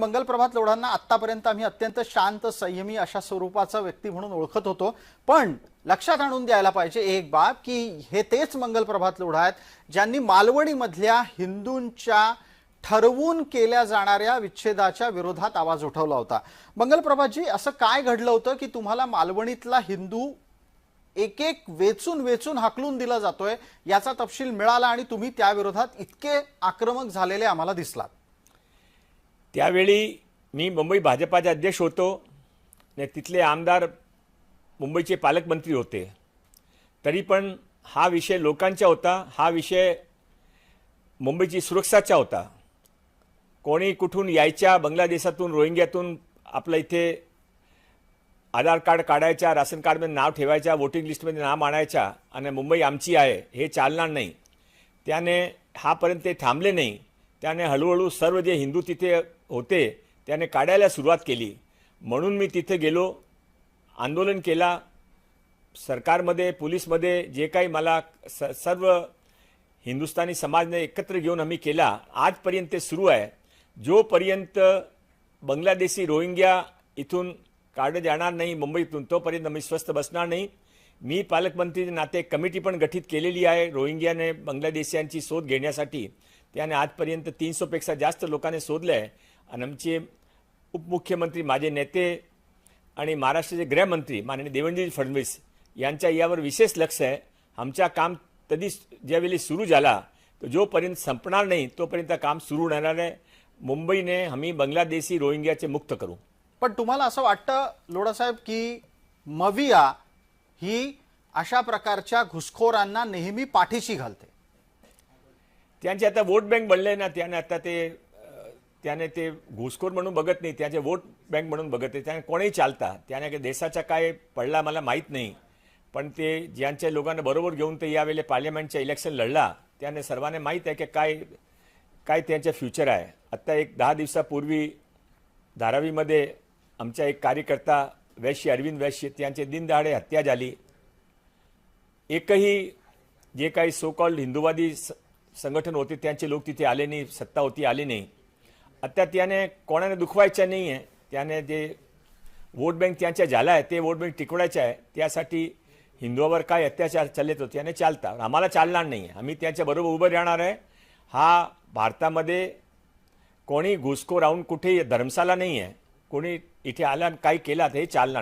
मंगल प्रभात लोढांना आतापर्यंत आम्ही अत्यंत शांत संयमी अशा स्वरूपाचा व्यक्ती म्हणून ओळखत होतो. पण लक्षात आणून द्यायला पाहिजे एक बाब की हे तेच मंगल प्रभात लोढा आहेत ज्यांनी मालवणीमधल्या हिंदूंच्या ठरवून केल्या जाणाऱ्या विच्छेदाच्या विरोधात आवाज उठवला होता. मंगल प्रभातजी असं काय घडलं होतं की तुम्हाला मालवणीतला हिंदू एक एक वेचून वेचून हाकलून दिला जातोय याचा तपशील मिळाला आणि तुम्ही त्याविरोधात इतके आक्रमक झालेले आम्हाला दिसलात? त्यावेळी मी मुंबई भाजपाचे अध्यक्ष होतो. आणि तिथले आमदार मुंबईचे पालकमंत्री होते. तरी पण हा विषय लोकांचा होता. हा विषय मुंबईची सुरक्षाचा होता. कोणी कुठून यायच्या बांगलादेशातून रोहिंग्यातून आपलं इथे आधार कार्ड काढायच्या राशन कार्डमध्ये नाव ठेवायच्या वोटिंग लिस्टमध्ये नाव आणायच्या आणि मुंबई आमची आहे हे चालणार नाही. त्याने हापर्यंत ते थांबले नाही. त्याने हळूहळू सर्व जे हिंदू तिथे होते त्याने काढायला सुरुवात केली. म्हणून मी तिथे गेलो आंदोलन केला. सरकारमध्ये पोलीसमध्ये जे काही मला स सर्व हिंदुस्थानी समाजने एकत्र घेऊन आम्ही केला आजपर्यंत ते सुरू आहे. जोपर्यंत बांगलादेशी रोहिंग्या इथून काढलं जाणार नाही मुंबईतून तोपर्यंत आम्ही स्वस्थ बसणार नाही. मी पालकमंत्री नाते कमिटी पण गठीत केलेली आहे रोहिंग्याने बांगलादेशियांची शोध घेण्यासाठी. त्याने आजपर्यंत तीनशोपेक्षा जास्त लोकांनी शोधलं आहे. आणि आमचे उपमुख्यमंत्री माझे नेते आणि महाराष्ट्राचे गृहमंत्री माननीय देवेंद्रजी फडणवीस यांच्या यावर विशेष लक्ष आहे. आमच्या काम कधी ज्यावेळी सुरू झाला तर जोपर्यंत संपणार नाही तोपर्यंत काम सुरू राहणार आहे. मुंबईने आम्ही बांगलादेशी रोहिंग्याचे मुक्त करू. पण तुम्हाला असं वाटतं लोडासाहेब की मविया ही अशा प्रकारच्या घुसखोरांना नेहमी पाठीशी घालते? त्यांचे आता वोट बँक बनले ना त्याने आता ते त्याने ते घुसखोर म्हणून बघत नाही त्याचे वोट बँक म्हणून बघत नाही. त्याने कोणीही चालता. त्याने काही देशाचा काय पडला मला माहीत नाही. पण ते ज्यांच्या लोकांना बरोबर घेऊन ते यावेळेला पार्लमेंटच्या इलेक्शन लढला त्याने सर्वांना माहीत आहे की काय काय त्यांचं फ्युचर आहे. आत्ता एक दहा दिवसापूर्वी धारावीमध्ये आमच्या एक कार्यकर्ता वैश्य अरविंद वैश्य त्यांचे दिनदहाडे हत्या झाली. एकही जे काही सो कॉल्ड हिंदुवादी स- संघटन होते त्यांचे लोक तिथे आले नाही सत्ता होती आली नाही. आता त्याने कोणाने दुखवायच्या नाही आहे. त्याने जे वोट बँक त्यांच्या झाला आहे ते वोट बँक टिकवायचं आहे. त्यासाठी हिंदूवर काय अत्याचार चालत होते त्याने चालता. आम्हाला चालणार नाही आहे. आम्ही त्यांच्याबरोबर उभं राहणार आहे. हा भारतामध्ये कोणी घुसखोर राहून कुठे धर्मशाला नाही आहे. कोणी इथे आला आणि काही केला हे चालणार